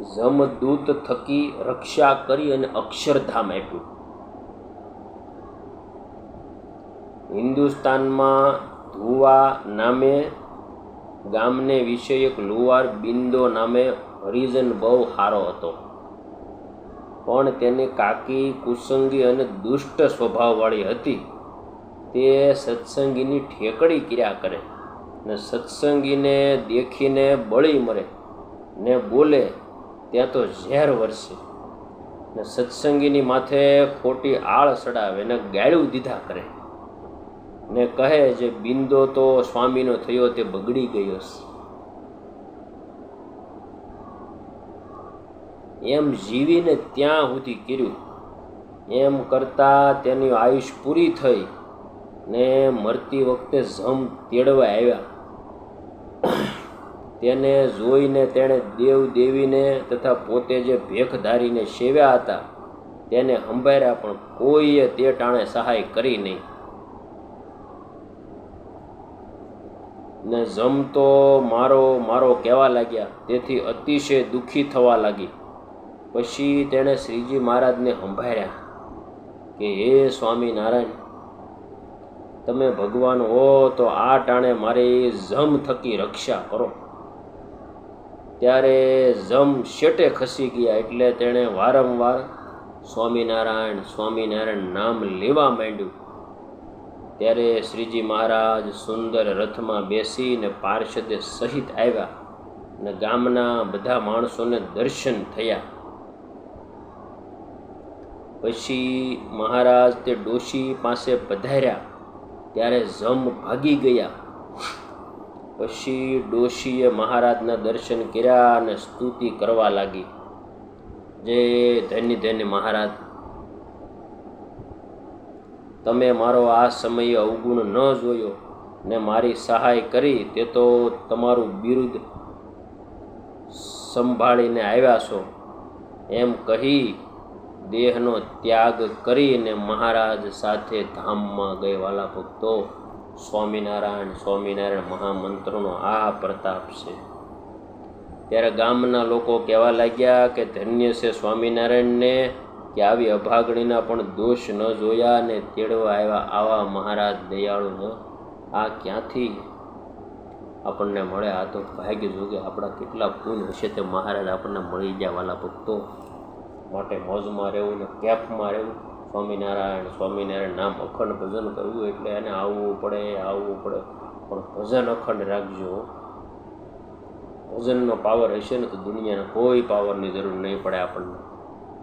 જમદૂત થકી રક્ષા કરી અને અક્ષરધામ આપ્યું. હિન્દુસ્તાનમાં ધુવા નામે ગામને વિષયક લુવાર બિંદો નામે હરિજન બહુ સારો હતો. પણ તેની કાકી, કુસંગી અને દુષ્ટ સ્વભાવવાળી હતી. તે સત્સંગીની ઠેકડી કર્યા કરે ને સત્સંગીને દેખીને બળી મરે ને બોલે ત્યાં તો ઝેર વરસે. ને સત્સંગીની માથે ખોટી આળ ચડાવે ને ગાળું દીધા કરે. ને કહે જે બિંદો તો સ્વામીનો થયો તે બગડી ગયો એમ જીવીને ત્યાં સુધી કર્યું. એમ કરતાં તેની આયુષ પૂરી થઈ ને મરતી વખતે જમ તેડવા આવ્યા. તેને જોઈને તેણે દેવ દેવીને તથા પોતે જે ભેખ ધારીને સેવ્યા હતા, તેને સંભાળ્યા પણ કોઈએ તે ટાણે સહાય કરી નહીં. ને જમતો મારો મારો કહેવા લાગ્યા, તેથી અતિશય દુઃખી થવા લાગી. પછી તેણે શ્રીજી મહારાજને સંભાળ્યા કે, હે સ્વામિનારાયણ, તમે ભગવાન હો તો આ ટાણે મારી જમ થકી રક્ષા કરો. ત્યારે જમ શેટે ખસી ગયા એટલે તેણે વારંવાર સ્વામિનારાયણ સ્વામિનારાયણ નામ લેવા માંડ્યું. ત્યારે શ્રીજી મહારાજ સુંદર રથમાં બેસીને પાર્ષદે સહિત આવ્યા ને ગામના બધા માણસોને દર્શન થયા. પછી મહારાજ તે ડોશી પાસે પધાર્યા. ત્યારે જમ ભાગી ગયા. પછી ડોશીએ મહારાજના દર્શન કર્યા અને સ્તુતિ કરવા લાગી. જે ધન્ય ધન્ય મહારાજ. તમે મારો આ સમયે અવગુણ ન જોયો ને મારી સહાય કરી તે તો તમારું બિરુદ સંભાળીને આવ્યા છો. એમ કહી દેહનો ત્યાગ કરીને મહારાજ સાથે ધામમાં ગઈ ભક્તો સ્વામિનારાયણ સ્વામિનારાયણ મહામંત્રનો આ પ્રતાપ છે. ત્યારે ગામના લોકો કહેવા લાગ્યા કે ધન્ય છે સ્વામિનારાયણને કે આવી અભાગણીના પણ દોષ ન જોયા અને તેડવા આવ્યા આવા મહારાજ દયાળુને આ ક્યાંથી આપણને મળે? આ તો ભાગ્ય જોગે આપણા કેટલા પુણ્ય હશે તે મહારાજ આપણને મળી ગયા વાલા ભક્તો. માટે મોજમાં રહેવું ને કેફમાં રહેવું. સ્વામિનારાયણ સ્વામિનારાયણ નામ અખંડ ભજન કરવું એટલે એને આવવું પડે આવવું પડે. પણ ભજન અખંડ રાખજો. ભજનનો પાવર હશે ને તો દુનિયાના કોઈ પાવરની જરૂર નહીં પડે આપણને.